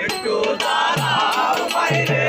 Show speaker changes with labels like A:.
A: একটু দাঁড়াও বাইরে।